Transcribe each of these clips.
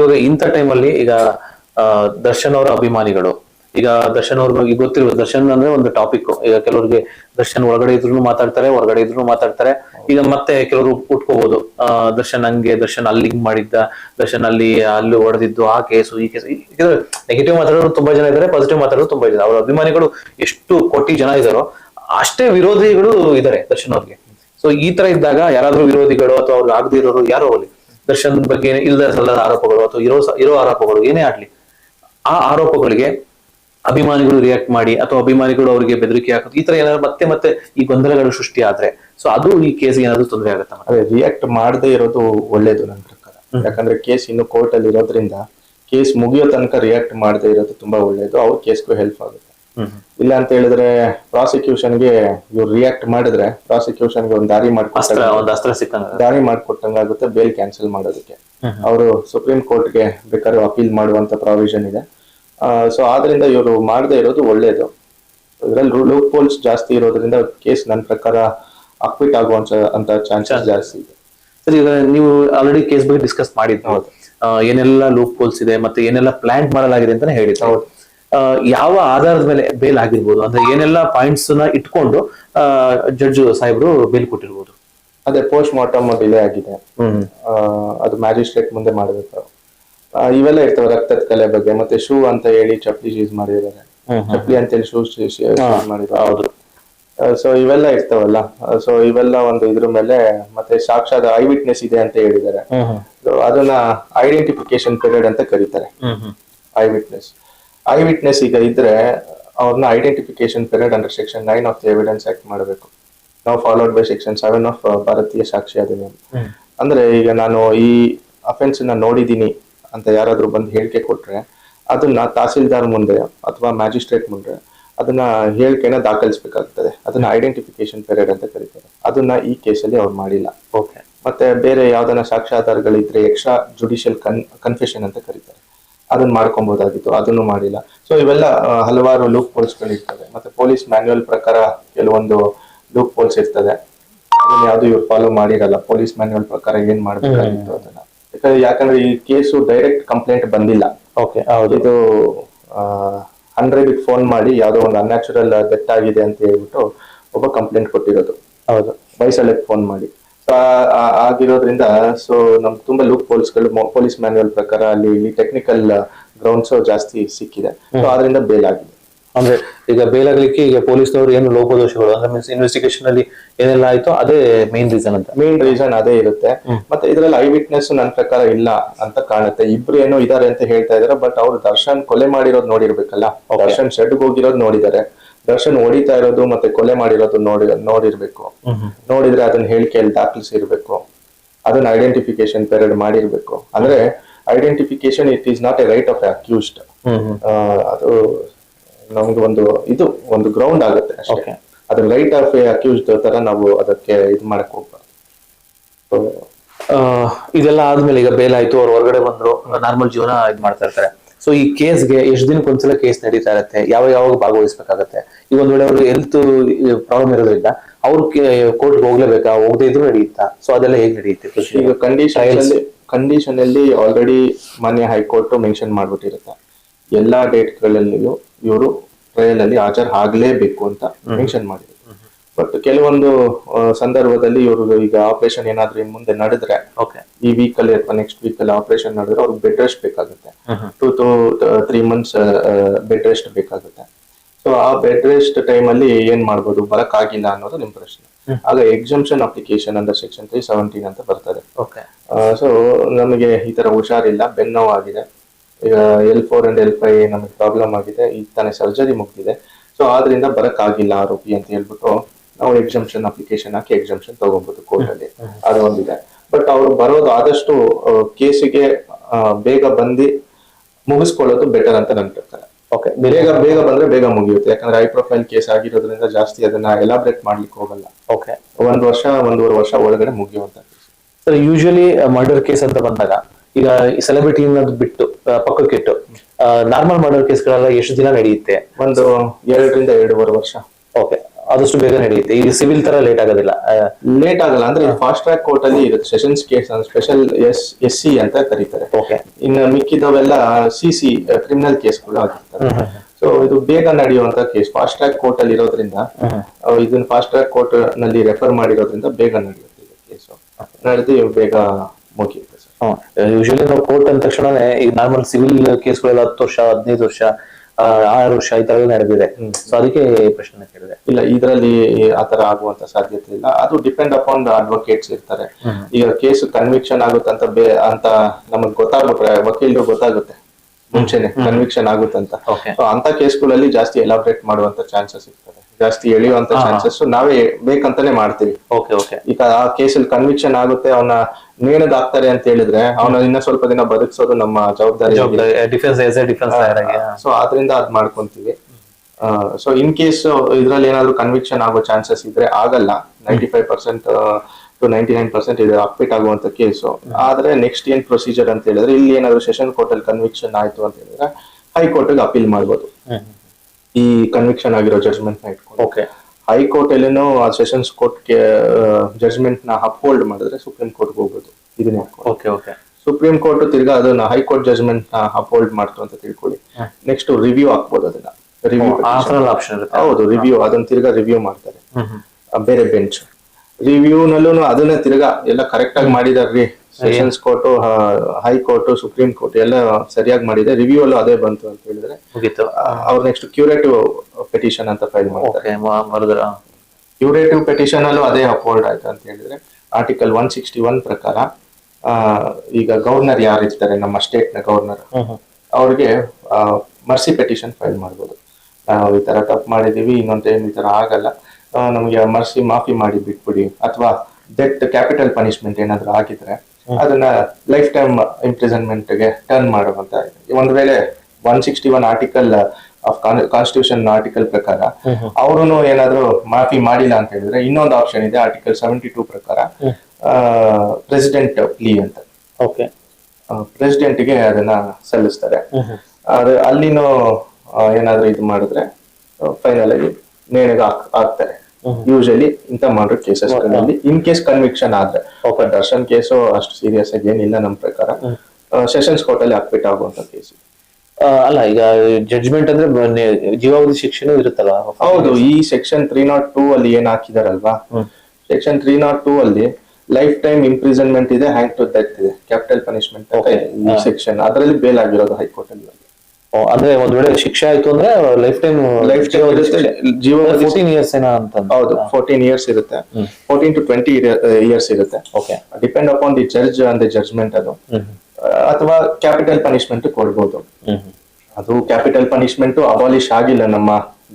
ಇವಾಗ ಇಂಥ ಟೈಮಲ್ಲಿ ಈಗ ದರ್ಶನ್ ಅವರ ಅಭಿಮಾನಿಗಳು. ಈಗ ದರ್ಶನ್ ಅವ್ರ ಬಗ್ಗೆ ಗೊತ್ತಿರುವ ದರ್ಶನ್ ಅಂದ್ರೆ ಒಂದು ಟಾಪಿಕ್ ಈಗ ಕೆಲವರಿಗೆ ದರ್ಶನ್ ಒಳಗಡೆ ಇದ್ರು ಮಾತಾಡ್ತಾರೆ, ಹೊರಗಡೆ ಇದ್ರು ಮಾತಾಡ್ತಾರೆ. ಈಗ ಮತ್ತೆ ಕೆಲವರು ಉಟ್ಕೋಬಹುದು ದರ್ಶನ್ ಹಂಗೆ, ದರ್ಶನ್ ಅಲ್ಲಿ ಹಿಂಗ್ ಮಾಡಿದ್ದ, ದರ್ಶನ್ ಅಲ್ಲಿ ಅಲ್ಲಿ ಹೊಡೆದಿದ್ದು, ಆ ಕೇಸು ಈ ಕೇಸು ನೆಗೆಟಿವ್ ಮಾತಾಡೋರು ತುಂಬಾ ಜನ ಇದ್ದಾರೆ ಪಾಸಿಟಿವ್ ಮಾತಾಡೋರು ತುಂಬಾ ಜನ. ಅವ್ರ ಅಭಿಮಾನಿಗಳು ಎಷ್ಟು ಕೋಟಿ ಜನ ಇದಾರೋ, ಅಷ್ಟೇ ವಿರೋಧಿಗಳು ಇದ್ದಾರೆ ದರ್ಶನ್ ಅವ್ರಿಗೆ. ಸೊ ಈ ತರ ಇದ್ದಾಗ ಯಾರಾದ್ರೂ ವಿರೋಧಿಗಳು ಅಥವಾ ಅವ್ರಿಗೆ ಆಗದಿರೋರು ಯಾರೋ ಹೋಗ್ಲಿ ದರ್ಶನ್ ಬಗ್ಗೆ ಇಲ್ಲದ ಸಲ್ಲದ ಆರೋಪಗಳು ಅಥವಾ ಇರೋ ಇರೋ ಆರೋಪಗಳು ಏನೇ ಆಗ್ಲಿ ಆ ಆರೋಪಗಳಿಗೆ ಅಭಿಮಾನಿಗಳು ರಿಯಾಕ್ಟ್ ಮಾಡಿ ಅಥವಾ ಅಭಿಮಾನಿಗಳು ಅವರಿಗೆ ಬೆದರಿಕೆ ಹಾಕೋದು ಈ ತರ ಏನಾದ್ರು ಮತ್ತೆ ಮತ್ತೆ ಈ ಗೊಂದಲಗಳು ಸೃಷ್ಟಿ ಆದ್ರೆ ಸೊ ಅದು ಈ ಕೇಸ್ ಏನಾದ್ರು ತೊಂದರೆ ಆಗುತ್ತೆ ಅದೇ ರಿಯಾಕ್ಟ್ ಮಾಡದೇ ಇರೋದು ಒಳ್ಳೇದು ನನ್ನ ಪ್ರಕಾರ. ಯಾಕಂದ್ರೆ ಕೇಸ್ ಇನ್ನು ಕೋರ್ಟ್ ಅಲ್ಲಿ ಇರೋದ್ರಿಂದ ಕೇಸ್ ಮುಗಿಯೋ ತನಕ ರಿಯಾಕ್ಟ್ ಮಾಡದೇ ಇರೋದು ತುಂಬಾ ಒಳ್ಳೇದು ಅವ್ರ ಕೇಸ್ಗೂ ಹೆಲ್ಪ್ ಆಗುತ್ತೆ. ಇಲ್ಲ ಅಂತ ಹೇಳಿದ್ರೆ ಪ್ರಾಸಿಕ್ಯೂಷನ್ಗೆ ಇವ್ರು ರಿಯಾಕ್ಟ್ ಮಾಡಿದ್ರೆ ಪ್ರಾಸಿಕ್ಯೂಷನ್ಗೆ ಒಂದು ದಾರಿ ಅಸ್ತ್ರ ಮಾಡ್ಕೊಟ್ಟ ಒಂದು ಅಸ್ತ್ರ ಸಿಕ್ಕಂಗ ದಾರಿ ಮಾಡ್ಕೊಟ್ಟಂಗಾಗುತ್ತೆ ಬೇಲ್ ಕ್ಯಾನ್ಸಲ್ ಮಾಡೋದಕ್ಕೆ. ಅವರು ಸುಪ್ರೀಂ ಕೋರ್ಟ್ಗೆ ಬೇಕಾದ್ರೆ ಅಪೀಲ್ ಮಾಡುವಂತ ಪ್ರಾವಿಷನ್ ಇದೆ. ಸೊ ಆದ್ರಿಂದ ಇವರು ಮಾಡದೇ ಇರೋದು ಒಳ್ಳೇದು. ಇದರಲ್ಲಿ ಲೂಪ್ ಪೋಲ್ಸ್ ಜಾಸ್ತಿ ಇರೋದ್ರಿಂದ ಕೇಸ್ ನನ್ನ ಪ್ರಕಾರ ಅಕ್ವಿಟ್ ಆಗುವಂತ ಅಂತ ಚಾನ್ಸಸ್ ಜಾಸ್ತಿ ಇದೆ. ಸರ್ ಈಗ ನೀವು ಆಲ್ರೆಡಿ ಕೇಸ್ ಬಗ್ಗೆ ಡಿಸ್ಕಸ್ ಮಾಡಿದ್ದು. ಏನೆಲ್ಲ ಲೂಪ್ ಹೋಲ್ಸ್ ಇದೆ ಮತ್ತೆ ಏನೆಲ್ಲ ಪ್ಲಾಂಟ್ ಮಾಡಲಾಗಿದೆ ಅಂತಾನೆ ಹೇಳಿದ್ರು ಯಾವ ಆಧಾರದ ಮೇಲೆ ಬೇಲ್ ಆಗಿರ್ಬೋದು ಅಂದ್ರೆ ಏನೆಲ್ಲ ಪಾಯಿಂಟ್ಸ್ನ ಇಟ್ಕೊಂಡು ಜಡ್ಜ್ ಸಾಹೇಬ್ರು ಬೇಲ್ ಕೊಟ್ಟಿರ್ಬೋದು? ಅದೇ ಪೋಸ್ಟ್ ಮಾರ್ಟಮ್ ಡಿಲೇ ಆಗಿದೆ ಅದು ಮ್ಯಾಜಿಸ್ಟ್ರೇಟ್ ಮುಂದೆ ಮಾಡಬೇಕು. ಇವೆಲ್ಲ ಇರ್ತವೆ ರಕ್ತದ ಕಲೆ ಬಗ್ಗೆ. ಮತ್ತೆ ಶೂ ಅಂತ ಹೇಳಿ ಚಪ್ಪಲಿ ಯೂಸ್ ಮಾಡಿದ್ದಾರೆ. ಚಪ್ಲಿ ಚಪ್ಪಲಿ ಅಂತ ಹೇಳಿ ಶೂಸ್ ಮಾಡಿದ್ದಾರೆ. ಹೌದು. ಸೊ ಇವೆಲ್ಲ ಇರ್ತಾವಲ್ಲ. ಸೊ ಇವೆಲ್ಲ ಒಂದು ಇದ್ರ ಮೇಲೆ ಮತ್ತೆ ಸಾಕ್ಷಾತ್ ಐ ವಿಟ್ನೆಸ್ ಇದೆ ಅಂತ ಹೇಳಿದ್ದಾರೆ. ಅದನ್ನ ಐಡೆಂಟಿಫಿಕೇಶನ್ ಪೀರಿಯಡ್ ಅಂತ ಕರೀತಾರೆ. ಐ ವಿಟ್ನೆಸ್ ಐ ವಿಟ್ನೆಸ್ ಈಗ ಇದ್ರೆ ಅವ್ರನ್ನ identification period under section nine of the evidence act ಮಾಡಬೇಕು. ನಾವು followed by section seven of Bharatiya Sakshya Adhiniyam. ಅಂದ್ರೆ ಈಗ ನಾನು ಈ ಅಫೆನ್ಸ್ನ ನೋಡಿದೀನಿ ಅಂತ ಯಾರಾದ್ರೂ ಬಂದು ಹೇಳಿಕೆ ಕೊಟ್ರೆ ಅದನ್ನ ತಹಸೀಲ್ದಾರ್ ಮುಂದೆ ಅಥವಾ ಮ್ಯಾಜಿಸ್ಟ್ರೇಟ್ ಮುಂದೆ ಅದನ್ನ ಹೇಳಿಕೆನ ದಾಖಲಿಸಬೇಕಾಗ್ತದೆ. ಅದನ್ನ ಐಡೆಂಟಿಫಿಕೇಶನ್ ಪೀರಿಯಡ್ ಅಂತ ಕರೀತಾರೆ. ಅದನ್ನ ಈ ಕೇಸಲ್ಲಿ ಅವ್ರು ಮಾಡಿಲ್ಲ. ಓಕೆ. ಮತ್ತೆ ಬೇರೆ ಯಾವ್ದನ್ನ ಸಾಕ್ಷ್ಯಾಧಾರಗಳಿದ್ರೆ ಎಕ್ಸ್ಟ್ರಾ ಜುಡಿಷಿಯಲ್ ಕನ್ ಕನ್ಫೆಷನ್ ಅಂತ ಕರೀತಾರೆ. ಅದನ್ನ ಮಾಡ್ಕೊಬಹುದಾಗಿತ್ತು ಅದನ್ನು ಮಾಡಿಲ್ಲ. ಸೊ ಇವೆಲ್ಲ ಹಲವಾರು ಲೂಪ್ ಪೋಲ್ಸ್ಗಳು ಇರ್ತವೆ. ಮತ್ತೆ ಪೊಲೀಸ್ ಮ್ಯಾನ್ಯುವಲ್ ಪ್ರಕಾರ ಕೆಲವೊಂದು ಲೂಪ್ ಪೋಲ್ಸ್ ಇರ್ತದೆ. ಅದನ್ನ ಯಾವ್ದು ಇವ್ರು ಫಾಲೋ ಮಾಡಿರಲ್ಲ ಪೊಲೀಸ್ ಮ್ಯಾನ್ಯುವಲ್ ಪ್ರಕಾರ ಏನ್ ಮಾಡಬೇಕಾಗಿತ್ತು ಅದನ್ನ. ಯಾಕಂದ್ರೆ ಯಾಕಂದ್ರೆ ಈ ಕೇಸು ಡೈರೆಕ್ಟ್ ಕಂಪ್ಲೇಂಟ್ ಬಂದಿಲ್ಲ. ಓಕೆ ಹೌದು. ಇದು ಹಂಡ್ರೆಡ್ ಫೋನ್ ಮಾಡಿ ಯಾವ್ದೋ ಒಂದು ಅನ್ಯಾಚುರಲ್ ಡೆತ್ ಆಗಿದೆ ಅಂತ ಹೇಳ್ಬಿಟ್ಟು ಒಬ್ಬ ಕಂಪ್ಲೇಂಟ್ ಕೊಟ್ಟಿರೋದು. ಹೌದು. ಬೈಸಳಕ್ಕೆ ಫೋನ್ ಮಾಡಿ. ಆಗಿರೋದ್ರಿಂದ ಸೊ ನಮ್ ತುಂಬಾ ಲುಕ್ ಪೋಲ್ಸ್ಗಳು ಪೊಲೀಸ್ ಮ್ಯಾನ್ಯಲ್ ಪ್ರಕಾರ ಅಲ್ಲಿ ಇಲ್ಲಿ ಟೆಕ್ನಿಕಲ್ ಗ್ರೌಂಡ್ಸ್ ಜಾಸ್ತಿ ಸಿಕ್ಕಿದೆ. ಸೊ ಅದರಿಂದ ಬೇಲ್ ಆಗಿದೆ ಅಂದ್ರೆ ಈಗ ಬೇಲ್ ಆಗ್ಲಿಕ್ಕೆ ಈಗ ಪೊಲೀಸ್ನವರು ಏನು ಲೋಪದೋಷಗಳು ಅಂದ್ರೆ ಮೀನ್ಸ್ ಇನ್ವೆಸ್ಟಿಗೇಷನ್ ಅಲ್ಲಿ ಏನೆಲ್ಲ ಆಯ್ತು ಅದೇ ಮೇನ್ ರೀಸನ್ ಅಂತ. ಮೇನ್ ರೀಸನ್ ಅದೇ ಇರುತ್ತೆ. ಮತ್ತೆ ಇದ್ರಲ್ಲಿ ಐ ವಿಟ್ನೆಸ್ ನನ್ನ ಪ್ರಕಾರ ಇಲ್ಲ ಅಂತ ಕಾಣುತ್ತೆ. ಇಬ್ರು ಏನೋ ಇದಾರೆ ಅಂತ ಹೇಳ್ತಾ ಇದಾರೆ ಬಟ್ ಅವ್ರು ದರ್ಶನ್ ಕೊಲೆ ಮಾಡಿರೋದು ನೋಡಿರ್ಬೇಕಲ್ಲ. ದರ್ಶನ್ ಶೆಡ್ ಹೋಗಿರೋದು ನೋಡಿದ್ದಾರೆ. ದರ್ಶನ್ ಹೊಡಿತಾ ಇರೋದು ಮತ್ತೆ ಕೊಲೆ ಮಾಡಿರೋದು ನೋಡಿ ನೋಡಿರ್ಬೇಕು. ನೋಡಿದ್ರೆ ಅದನ್ನ ಹೇಳಿಕೆಯಲ್ಲಿ ದಾಖಲಿಸಿರ್ಬೇಕು ಅದನ್ನ ಐಡೆಂಟಿಫಿಕೇಶನ್ ಪೆರೇಡ್ ಮಾಡಿರ್ಬೇಕು. ಅಂದ್ರೆ identification it is not a right of accused ಅದು ನಮ್ಗೆ ಒಂದು ಇದು ಒಂದು ಗ್ರೌಂಡ್ ಆಗುತ್ತೆ ಅಷ್ಟೇ. ಅದ್ರ ರೈಟ್ ಆಫ್ ಎ ಅಕ್ಯೂಸ್ಡ್ ತರ ನಾವು ಅದಕ್ಕೆ ಇದು ಮಾಡಕ್ ಹೋಗ್ಬಾರ್ದು. ಇದೆಲ್ಲ ಆದ್ಮೇಲೆ ಈಗ ಬೇಲ್ ಆಯ್ತು ಅವ್ರು ಹೊರಗಡೆ ಬಂದ್ರು ನಾರ್ಮಲ್ ಜೀವನ ಇದು ಮಾಡ್ತಾ ಇರ್ತಾರೆ. ಸೊ ಈ ಕೇಸ್ಗೆ ಎಷ್ಟು ದಿನಕ್ಕೊಂದ್ಸಲ ಕೇಸ್ ನಡೀತಾ ಇರುತ್ತೆ ಯಾವ ಯಾವಾಗ ಭಾಗವಹಿಸ್ಬೇಕಾಗತ್ತೆ? ಈಗ ಒಂದ್ ವೇಳೆ ಅವ್ರಿಗೆ ಹೆಲ್ತ್ ಪ್ರಾಬ್ಲಮ್ ಇರೋದ್ರಿಂದ ಅವ್ರು ಕೋರ್ಟ್ಗೆ ಹೋಗ್ಲೇಬೇಕಾ? ಹೋಗದೆ ಇದ್ರು ನಡೆಯುತ್ತಾ? ಸೊ ಅದೆಲ್ಲ ಹೇಗ್ ನಡೆಯುತ್ತೆ? ಈಗ ಕಂಡೀಷನ್ ಕಂಡೀಷನ್ ಅಲ್ಲಿ ಆಲ್ರೆಡಿ ಮಾನ್ಯ ಹೈಕೋರ್ಟ್ ಮೆನ್ಷನ್ ಮಾಡ್ಬಿಟ್ಟಿರುತ್ತೆ. ಎಲ್ಲಾ ಡೇಟ್ಗಳಲ್ಲಿಯೂ ಇವರು ಟ್ರಯಲ್ ಅಲ್ಲಿ ಹಾಜರ್ ಆಗ್ಲೇಬೇಕು ಅಂತ ಮೆನ್ಷನ್ ಮಾಡಿದ್ರು. ಬಟ್ ಕೆಲವೊಂದು ಸಂದರ್ಭದಲ್ಲಿ ಇವರು ಈಗ ಆಪರೇಷನ್ ಏನಾದ್ರೂ ಇನ್ ಮುಂದೆ ನಡೆದ್ರೆ ಓಕೆ ಈ ವೀಕ್ ಅಲ್ಲಿ ಅಥವಾ ನೆಕ್ಸ್ಟ್ ವೀಕ್ ಅಲ್ಲಿ ಆಪರೇಷನ್ ನಡೆದ್ರೆ ಅವ್ರಿಗೆ ಬೆಡ್ ರೆಸ್ಟ್ ಬೇಕಾಗುತ್ತೆ. Two to three months bed rest ಬೇಕಾಗುತ್ತೆ. ಸೊ ಆ ಬೆಡ್ ರೆಸ್ಟ್ ಟೈಮ್ ಅಲ್ಲಿ ಏನ್ ಮಾಡ್ಬೋದು? ಬರಕ್ ಆಗಿಲ್ಲ ಅನ್ನೋದು ನಿಮ್ ಪ್ರಶ್ನೆ. ಆಗ ಎಕ್ಸಾಮ್ಷನ್ ಅಪ್ಲಿಕೇಶನ್ ಅಂದ್ರೆ ಸೆಕ್ಷನ್ ತ್ರೀ ಸೆವೆಂಟೀನ್ ಅಂತ ಬರ್ತದೆ. ಓಕೆ ಸೊ ನಮಗೆ ಈ ತರ ಹುಷಾರಿಲ್ಲ ಬೆನ್ನೋ ಆಗಿದೆ ಈಗ L four and L five ನಮಗೆ ಪ್ರಾಬ್ಲಮ್ ಆಗಿದೆ ಈಗ ತಾನೇ ಸರ್ಜರಿ ಮುಗ್ದಿದೆ. ಸೊ ಆದ್ರಿಂದ ಬರಕ್ ಆಗಿಲ್ಲ ಆರೋಪಿ ಅಂತ ಹೇಳ್ಬಿಟ್ಟು ನಾವು ಎಕ್ಸಂಪ್ಷನ್ ಅಪ್ಲಿಕೇಶನ್ ಹಾಕಿ ಎಕ್ಸಂಪ್ಷನ್ ತಗೋಬಹುದು ಕೋರ್ಟ್ ಅಲ್ಲಿ ಅದು ಒಂದಿದೆ ಬಟ್ ಅವ್ರು ಬರೋದು ಆದಷ್ಟು ಕೇಸಿಗೆ ಬೇಗ ಬಂದು ಮುಗಿಸ್ಕೊಳ್ಳೋದು ಬೆಟರ್ ಅಂತ ನನ್ ಪ್ರಕಾರ ಓಕೆ ಬೇಗ ಬೇಗ ಬಂದ್ರೆ ಬೇಗ ಮುಗಿಯುತ್ತೆ. ಯಾಕಂದ್ರೆ ಹೈ ಪ್ರೊಫೈಲ್ ಕೇಸ್ ಆಗಿರೋದ್ರಿಂದ ಜಾಸ್ತಿ ಅದನ್ನ ಎಲಾಬ್ರೇಟ್ ಮಾಡ್ಲಿಕ್ಕೆ ಹೋಗಲ್ಲ. ಓಕೆ ಒಂದ್ ವರ್ಷ ಒಂದೂವರೆ ವರ್ಷ ಒಳಗಡೆ ಮುಗಿಯುವಂತ ಸರ್ ಯೂಶಲಿ ಮರ್ಡರ್ ಕೇಸ್ ಅಂತ ಬಂದಾಗ ಈಗ ಸೆಲೆಬ್ರಿಟಿ ಅನ್ನೋದು ಬಿಟ್ಟು ಪಕ್ಕಕ್ಕೆ ಪಕ್ಕಕ್ಕಿಟ್ಟು ನಾರ್ಮಲ್ ಮರ್ಡರ್ ಕೇಸ್ಗಳೆಲ್ಲ ಎಷ್ಟು ದಿನ ನಡೆಯುತ್ತೆ? ಒಂದು ಎರಡರಿಂದ ಎರಡೂವರೆ ವರ್ಷ. ಓಕೆ ಆದಷ್ಟು ಬೇಗ ನಡೆಯುತ್ತೆ. ಈಗ ಸಿವಿಲ್ ತರ ಲೇಟ್ ಆಗೋದಿಲ್ಲ. ಲೇಟ್ ಆಗಲ್ಲ ಅಂದ್ರೆ ಫಾಸ್ಟ್ ಟ್ರ್ಯಾಕ್ ಕೋರ್ಟ್ ಅಲ್ಲಿ ಇರುತ್ತೆ sessions case special S S C ಅಂತ ಕರೀತಾರೆ. ಓಕೆ ಇನ್ನು ಮಿಕ್ಕಿದವೆಲ್ಲ ಸಿ ಸಿ ಕ್ರಿಮಿನಲ್ ಕೇಸ್ಗಳು ಆಗಿರ್ತಾರೆ ಸೊ ಇದು ಬೇಗ ನಡೆಯುವಂತ ಕೇಸ್ ಫಾಸ್ಟ್ ಟ್ರ್ಯಾಕ್ ಕೋರ್ಟ್ ಅಲ್ಲಿ ಇರೋದ್ರಿಂದ ಇದನ್ನ ಫಾಸ್ಟ್ ಟ್ರ್ಯಾಕ್ ಕೋರ್ಟ್ನಲ್ಲಿ ರೆಫರ್ ಮಾಡಿರೋದ್ರಿಂದ ಬೇಗ ನಡೆಯುತ್ತೆ ಕೇಸು ನಡೆದು ಬೇಗ ಮುಗಿಯುತ್ತೆ ಯೂಶಲಿ ನಾವು ಕೋರ್ಟ್ ಅಂದ ತಕ್ಷಣ ಈಗ ನಾರ್ಮಲ್ ಸಿವಿಲ್ ಕೇಸ್ಗಳೆಲ್ಲ ಹತ್ತು ವರ್ಷ ಹದಿನೈದು ವರ್ಷ ಆರು ವರ್ಷ ಈ ತರ ನಡೆದಿದೆ ಸೊ ಅದಕ್ಕೆ ಪ್ರಶ್ನೆ ಕೇಳಿದೆ. ಇಲ್ಲ ಇದರಲ್ಲಿ ಆತರ ಆಗುವಂತ ಸಾಧ್ಯತೆ ಇಲ್ಲ. ಅದು ಡಿಪೆಂಡ್ ಅಪಾನ್ ಅಡ್ವೊಕೇಟ್ಸ್ ಇರ್ತಾರೆ. ಈಗ ಕೇಸ್ ಕನ್ವಿಕ್ಷನ್ ಆಗುತ್ತೆ ಅಂತ ಬೇ ಅಂತ ನಮಗ್ ಗೊತ್ತಾಗ್ಬಿಟ್ರೆ ವಕೀಲರು ಗೊತ್ತಾಗುತ್ತೆ. ಮುಂಚೆನೆ ಕನ್ವಿಕ್ಷನ್ ಆಗುತ್ತಂತ. ಅಂತ ಕೇಸ್ಗಳಲ್ಲಿ ಜಾಸ್ತಿ ಎಲಾಬ್ರೇಟ್ ಮಾಡುವಂತ ಚಾನ್ಸಸ್ ಇರ್ತದೆ. ಜಾಸ್ತಿ ಎಳೆಯುವಂತ ಚಾನ್ಸಸ್ ನಾವೇ ಬೇಕಂತಾನೆ ಮಾಡ್ತೀವಿ. ಓಕೆ ಓಕೆ ಈಗ ಆ ಕೇಸಲ್ಲಿ ಕನ್ವಿಕ್ಷನ್ ಆಗುತ್ತೆ ಅವನ ನೇಣದಾಗ್ತಾರೆ ಅಂತ ಹೇಳಿದ್ರೆ ಅವನ ಇನ್ನ ಸ್ವಲ್ಪ ದಿನ ಬದುಕಿಸೋದು ನಮ್ಮ ಜವಾಬ್ದಾರಿ ಸೊ ಆದ್ರಿಂದ ಅದ್ ಮಾಡ್ಕೊಂತೀವಿ. ಸೊ ಇನ್ ಕೇಸ್ ಇದ್ರಲ್ಲಿ ಏನಾದ್ರು ಕನ್ವಿಕ್ಷನ್ ಆಗೋ ಚಾನ್ಸಸ್ ಇದ್ರೆ ಆಗಲ್ಲ. Ninety five percent to ninety nine percent ಇದು ಅಕ್ವಿಟ್ ಆಗುವಂತ ಕೇಸು ಆದ್ರೆ ನೆಕ್ಸ್ಟ್ ಏನ್ ಪ್ರೊಸೀಜರ್ ಅಂತ ಹೇಳಿದ್ರೆ ಇಲ್ಲಿ ಏನಾದ್ರು ಸೆಷನ್ ಕೋರ್ಟ್ ಅಲ್ಲಿ ಕನ್ವಿಕ್ಷನ್ ಆಯ್ತು ಅಂತ ಹೇಳಿದ್ರೆ ಹೈಕೋರ್ಟ್ ಅಪೀಲ್ ಮಾಡ್ಬೋದು. ಈ ಕನ್ವಿಕ್ಷನ್ ಆಗಿರೋ ಜಡ್ಜ್ಮೆಂಟ್ನ ಇಟ್ಕೊಂಡು. ಓಕೆ ಹೈಕೋರ್ಟ್ ಅಲ್ಲಿನೂ ಆ ಸೆಷನ್ಸ್ ಕೋರ್ಟ್ ಜಡ್ಜ್ಮೆಂಟ್ನ ಅಪ್ಹೋಲ್ಡ್ ಮಾಡಿದ್ರೆ ಸುಪ್ರೀಂ ಕೋರ್ಟ್ ಹೋಗ್ಬೋದು. ಇದನ್ನ ಓಕೆ ಓಕೆ ಸುಪ್ರೀಂ ಕೋರ್ಟ್ ತಿರ್ಗಾ ಅದನ್ನ ಹೈಕೋರ್ಟ್ ಜಡ್ಜ್ಮೆಂಟ್ನ ಅಪ್ಹೋಲ್ಡ್ ಮಾಡ್ತು ಅಂತ ತಿಳ್ಕೊಳ್ಳಿ. ನೆಕ್ಸ್ಟ್ ರಿವ್ಯೂ ಹಾಕ್ಬೋದು ಅದನ್ನ. ರಿವ್ಯೂ ಹೌದು ರಿವ್ಯೂ ಅದನ್ನ ತಿರ್ಗಾ ರಿವ್ಯೂ ಮಾಡ್ತಾರೆ. ಬೇರೆ ಬೆಂಚ್ ರಿವ್ಯೂ ಅದನ್ನೇ ತಿರ್ಗಾ ಎಲ್ಲ ಕರೆಕ್ಟ್ ಆಗಿ ಮಾಡಿದಾರ್ರಿ. Sessions court high court supreme court ಎಲ್ಲ ಸರಿಯಾಗಿ ಮಾಡಿದೆ. ರಿವ್ಯೂ ಅಲ್ಲೂ ಅದೇ ಬಂತು ಅಂತ ಹೇಳಿದ್ರೆ ಮುಗೀತು. ಅವ್ರು ನೆಕ್ಸ್ಟ್ ಕ್ಯೂರೇಟಿವ್ ಪೆಟಿಷನ್ ಅಂತ ಫೈಲ್ ಮಾಡ್ತಾರೆ. ಕ್ಯೂರೇಟಿವ್ ಪೆಟಿಷನ್ ಅಲ್ಲೂ ಅದೇ ಅಪೋಲ್ಡ್ ಆಯ್ತು ಅಂತ ಹೇಳಿದ್ರೆ ಆರ್ಟಿಕಲ್ ಒನ್ ಸಿಕ್ಸ್ಟಿ ಒನ್ ಪ್ರಕಾರ ಈಗ ಗವರ್ನರ್ ಯಾರು ಇರ್ತಾರೆ ನಮ್ಮ ಸ್ಟೇಟ್ನ ಗವರ್ನರ್ ಅವ್ರಿಗೆ ಮರ್ಸಿ ಪೆಟಿಷನ್ ಫೈಲ್ ಮಾಡ್ಬೋದು. ನಾವು ಈ ತರ ತಪ್ಪು ಮಾಡಿದೀವಿ ಇನ್ನೊಂದ್ ಟೈಮ್ ಈ ತರ ಆಗಲ್ಲ. ನಮ್ಗೆ ಮರ್ಸಿ ಮಾಫಿ ಮಾಡಿ ಬಿಟ್ಬಿಡಿ. ಅಥವಾ ಡೆತ್ ಕ್ಯಾಪಿಟಲ್ ಪನಿಷ್ಮೆಂಟ್ ಏನಾದ್ರು ಆಗಿದ್ರೆ ಅದನ್ನ ಲೈಫ್ ಟೈಮ್ ಇಂಪ್ರಿಸನ್ಮೆಂಟ್ಗೆ ಟರ್ನ್ ಮಾಡುವಂತ ಒಂದ್ ವೇಳೆ one sixty one article of constitution article ಪ್ರಕಾರ ಅವರು ಏನಾದ್ರು ಮಾಫಿ ಮಾಡಿಲ್ಲ ಅಂತ ಹೇಳಿದ್ರೆ ಇನ್ನೊಂದು ಆಪ್ಷನ್ ಇದೆ ಆರ್ಟಿಕಲ್ ಸೆವೆಂಟಿ ಟೂ ಪ್ರಕಾರ ಪ್ರೆಸಿಡೆಂಟ್ ಪ್ಲೀ ಅಂತ. ಓಕೆ. ಪ್ರೆಸಿಡೆಂಟ್ಗೆ ಅದನ್ನ ಸಲ್ಲಿಸ್ತಾರೆ. ಅಲ್ಲಿನೂ ಏನಾದ್ರೂ ಇದು ಮಾಡಿದ್ರೆ ಫೈನಲ್ ಆಗಿ ನೇಣಿಗೆ ಹಾಕ್ ಹಾಕ್ತಾರೆ. ಯೂಶಲಿ ಇಂತ murder cases in case conviction ಆದ್ರೆ. ಓಕೆ ದರ್ಶನ್ ಕೇಸು ಅಷ್ಟು ಸೀರಿಯಸ್ ಆಗಿ ಏನಿಲ್ಲ ನಮ್ ಪ್ರಕಾರ. ಸೆಷನ್ಸ್ ಕೋರ್ಟ್ ಅಲ್ಲಿ ಹಾಕ್ಬಿಟ್ಟು ಆಗುವಂತ ಕೇಸ್ ಅಲ್ಲ ಈಗ ಜಡ್ಜ್ಮೆಂಟ್ ಅಂದ್ರೆ ಜೀವಾವಧಿ ಶಿಕ್ಷೆನೂ ಇರುತ್ತಲ್ಲ? ಹೌದು ಈ ಸೆಕ್ಷನ್ ತ್ರೀ ನಾಟ್ ಟೂ ಅಲ್ಲಿ ಏನ್ ಹಾಕಿದಾರಲ್ವಾ? ಸೆಕ್ಷನ್ ತ್ರೀ ನಾಟ್ ಟೂ ಅಲ್ಲಿ ಲೈಫ್ ಟೈಮ್ ಇಂಪ್ರಿಸನ್ಮೆಂಟ್ ಇದೆ ಹ್ಯಾಂಗ್ ಟು ಡೆತ್ ಇದೆ. ಕ್ಯಾಪಿಟಲ್ ಪನಿಷ್ಮೆಂಟ್ ಈ ಸೆಕ್ಷನ್ ಅದರಲ್ಲಿ ಬೇಲ್ ಆಗಿರೋದು ಹೈಕೋರ್ಟ್ ಅಲ್ಲಿ ಅಂದ್ರೆ ಒಂದ್ ವೇಳೆ ಶಿಕ್ಷೆ ಆಯ್ತು ಅಂದ್ರೆ ಲೈಫ್ ಟೈಮ್ ಲೈಫ್ ಟೈಮ್ ಜೀವ ಫೋರ್ಟೀನ್ ಇಯರ್ಸ್ ಏನ ಅಂತ ಹೌದು ಫೋರ್ಟೀನ್ ಇಯರ್ಸ್ ಇರುತ್ತೆ. ಫೋರ್ಟೀನ್ ಟು ಟ್ವೆಂಟಿ ಇಯರ್ಸ್ ಇರುತ್ತೆ. Okay depend upon the judge and the judgement ಅದು. ಅಥವಾ ಕ್ಯಾಪಿಟಲ್ ಪನಿಷ್ಮೆಂಟ್ ಕೊಡ್ಬೋದು. ಅದು ಕ್ಯಾಪಿಟಲ್ ಪನಿಷ್ಮೆಂಟ್ ಅಬಾಲಿಷ್ ಆಗಿಲ್ಲ ನಮ್ಮ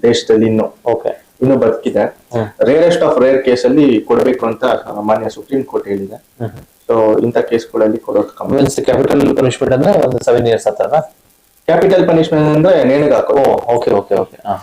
ದೇಶದಲ್ಲಿ ಇನ್ನು. ಓಕೆ ಇನ್ನು ಬದುಕಿದೆ. ರೇರೆಸ್ಟ್ ಆಫ್ ರೇರ್ ಕೇಸ್ ಅಲ್ಲಿ ಕೊಡಬೇಕು ಅಂತ ಮಾನ್ಯ ಸುಪ್ರೀಂ ಕೋರ್ಟ್ ಹೇಳಿದೆ. ಸೊ ಇಂಥ ಕೇಸ್ಗಳಲ್ಲಿ ಕೊಡೋದು ಕಮ್ಮಿ. ಕ್ಯಾಪಿಟಲ್ ಪನಿಷ್ಮೆಂಟ್ ಅಂದ್ರೆ ಒಂದು ಸೆವೆನ್ ಇಯರ್ಸ್ ಆತರ ಕ್ಯಾಪಿಟಲ್ ಪನಿಷ್ಮೆಂಟ್ ಅಂದ್ರೆ ನೇಣಿಗೆ ಹಾಕೋದು ಓಕೆ ಓಕೆ ಓಕೆ ಹಾ